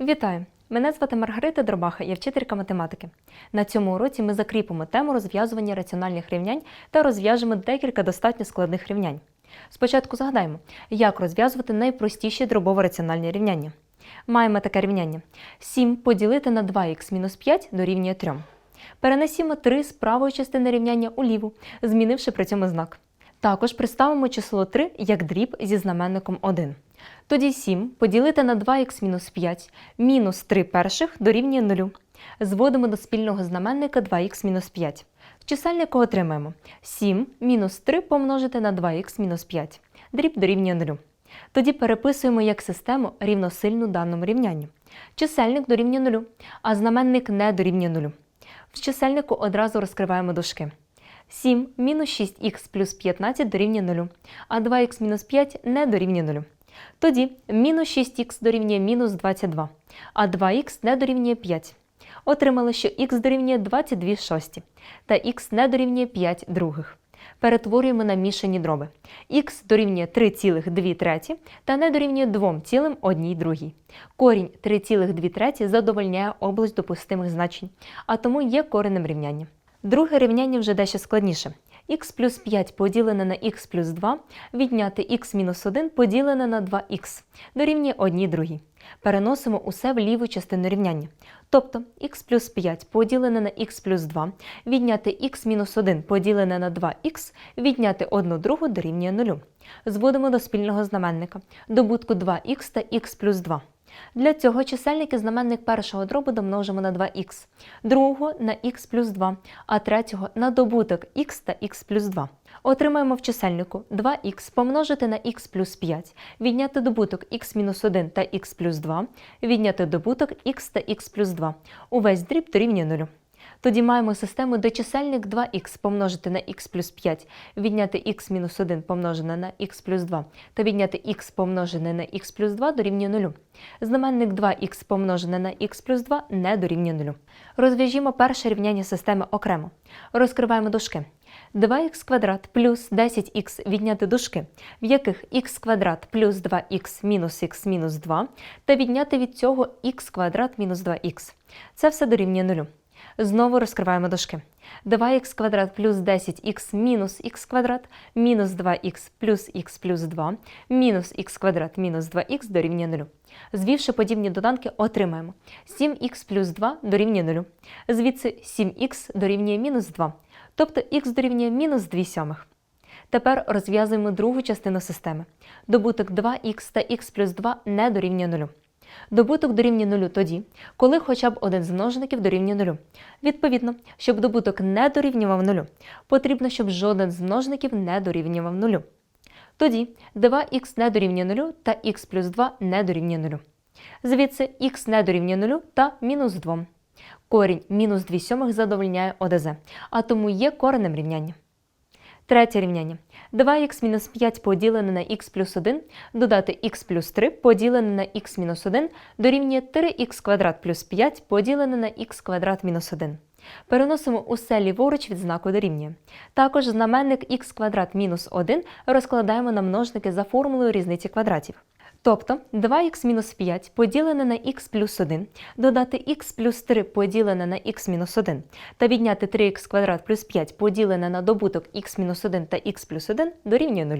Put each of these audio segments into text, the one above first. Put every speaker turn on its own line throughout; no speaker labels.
Вітаю! Мене звати Маргарита Дробаха, я вчителька математики. На цьому уроці ми закріпимо тему розв'язування раціональних рівнянь та розв'яжемо декілька достатньо складних рівнянь. Спочатку згадаємо, як розв'язувати найпростіші дробово-раціональні рівняння. Маємо таке рівняння: 7 поділити на 2х мінус 5 дорівнює 3. Перенесімо 3 з правої частини рівняння у ліву, змінивши при цьому знак. Також представимо число 3 як дріб зі знаменником 1. Тоді 7 поділити на 2х мінус 5 мінус 3 перших дорівнює 0. Зводимо до спільного знаменника 2х мінус 5. В чисельнику отримаємо 7 мінус 3 помножити на 2х мінус 5. Дріб дорівнює 0. Тоді переписуємо як систему рівносильну даному рівнянню. Чисельник дорівнює 0, а знаменник не дорівнює 0. В чисельнику одразу розкриваємо дужки. 7 мінус 6х плюс 15 дорівнює 0, а 2х мінус 5 не дорівнює 0. Тоді мінус 6х дорівнює мінус 22, а 2х не дорівнює 5. Отримали, що х дорівнює 22 шості, та х не дорівнює 5 других. Перетворюємо на мішані дроби. х дорівнює 3,2 треті та не дорівнює 2,1 другій. Корінь 3,2 треті задовольняє область допустимих значень, а тому є коренем рівняння. Друге рівняння вже дещо складніше. Х плюс 5 поділене на х плюс 2 відняти х мінус 1 поділене на 2х дорівнює 1 другій. Переносимо усе в ліву частину рівняння. Тобто х плюс 5 поділене на х плюс 2 відняти х мінус 1 поділене на 2х відняти 1 другу дорівнює 0. Зводимо до спільного знаменника. Добутку 2х та х плюс 2. Для цього чисельник і знаменник першого дробу домножимо на 2х, другого на х плюс 2, а третього на добуток х та х плюс 2. Отримаємо в чисельнику 2х помножити на х плюс 5, відняти добуток х мінус 1 та х плюс 2, відняти добуток х та х плюс 2. Увесь дріб дорівнює 0. Тоді маємо систему, де чисельник 2х помножити на х плюс 5, відняти х мінус 1 помножене на х плюс 2 та відняти х помножене на х плюс 2 дорівнює 0. Знаменник 2х помножене на х плюс 2 не дорівнює 0. Розв'яжімо перше рівняння системи окремо. Розкриваємо дужки. 2х квадрат плюс 10х відняти дужки, в яких х квадрат плюс 2х мінус х мінус 2 та відняти від цього х квадрат мінус 2х. Це все дорівнює 0. Знову розкриваємо дужки. 2х квадрат плюс 10х мінус х квадрат мінус 2х плюс х плюс 2 мінус х квадрат мінус 2х дорівнює 0. Звівши подібні доданки, отримаємо 7х плюс 2 дорівнює 0. Звідси 7х дорівнює мінус 2, тобто х дорівнює мінус 2 сьомих. Тепер розв'язуємо другу частину системи. Добуток 2х та х плюс 2 не дорівнює 0. Добуток дорівнює нулю тоді, коли хоча б один з множників дорівнює нулю. Відповідно, щоб добуток не дорівнював нулю, потрібно, щоб жоден з множників не дорівнював нулю. Тоді 2х не дорівнює нулю та х плюс 2 не дорівнює нулю. Звідси х не дорівнює нулю та мінус 2. Корінь мінус 2 сьомих задовольняє ОДЗ, а тому є коренем рівняння. Третє рівняння. 2х мінус 5 поділене на х плюс 1 додати х плюс 3 поділене на х мінус 1 дорівнює 3х квадрат плюс 5 поділене на х квадрат мінус 1. Переносимо усе ліворуч від знаку дорівнює. Також знаменник х квадрат мінус 1 розкладаємо на множники за формулою різниці квадратів. Тобто 2х-5 поділене на х плюс 1, додати х плюс 3 поділене на х мінус 1 та відняти 3х квадрат плюс 5 поділене на добуток х мінус 1 та х плюс 1 дорівнює 0.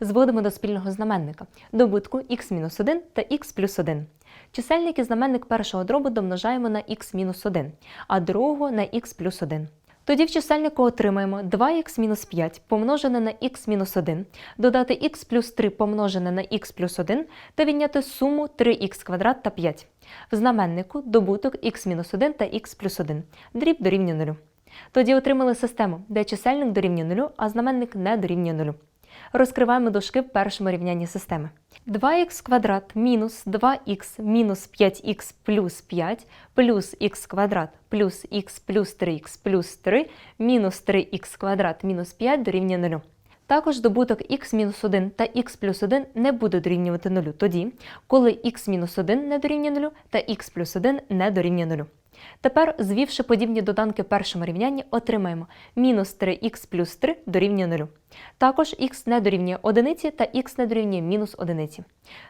Зводимо до спільного знаменника добутку х мінус 1 та х плюс 1. Чисельник і знаменник першого дробу домножаємо на х мінус 1, а другого на х плюс 1. Тоді в чисельнику отримаємо 2х-5 помножене на х-1, додати х плюс 3 помножене на х плюс 1 та відняти суму 3х квадрат та 5. В знаменнику добуток х-1 та х плюс 1. Дріб дорівнює 0. Тоді отримали систему, де чисельник дорівнює 0, а знаменник не дорівнює 0. Розкриваємо дужки в першому рівнянні системи. 2х квадрат мінус 2х мінус 5х плюс 5 плюс х квадрат плюс х плюс 3х плюс 3 мінус 3х квадрат мінус 5 дорівнює 0. Також добуток х-1 та х плюс 1 не буде дорівнювати 0 тоді, коли х-1 не дорівнює 0 та х плюс 1 не дорівнює 0. Тепер, звівши подібні доданки в першому рівнянні, отримаємо мінус 3х плюс 3 дорівнює 0. Також х не дорівнює 1 та х не дорівнює мінус 1.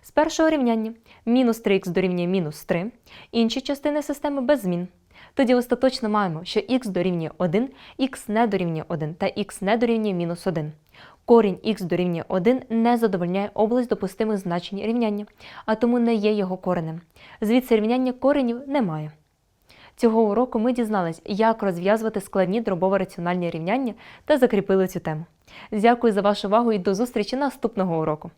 З першого рівняння мінус 3х дорівнює мінус 3, інші частини системи без змін. Тоді остаточно маємо, що х дорівнює 1, х не дорівнює 1 та х не дорівнює мінус 1. Корінь х дорівнює 1 не задовольняє область допустимих значень рівняння, а тому не є його коренем. Звідси рівняння коренів немає. Цього уроку ми дізнались, як розв'язувати складні дробово-раціональні рівняння та закріпили цю тему. Дякую за вашу увагу і до зустрічі наступного уроку.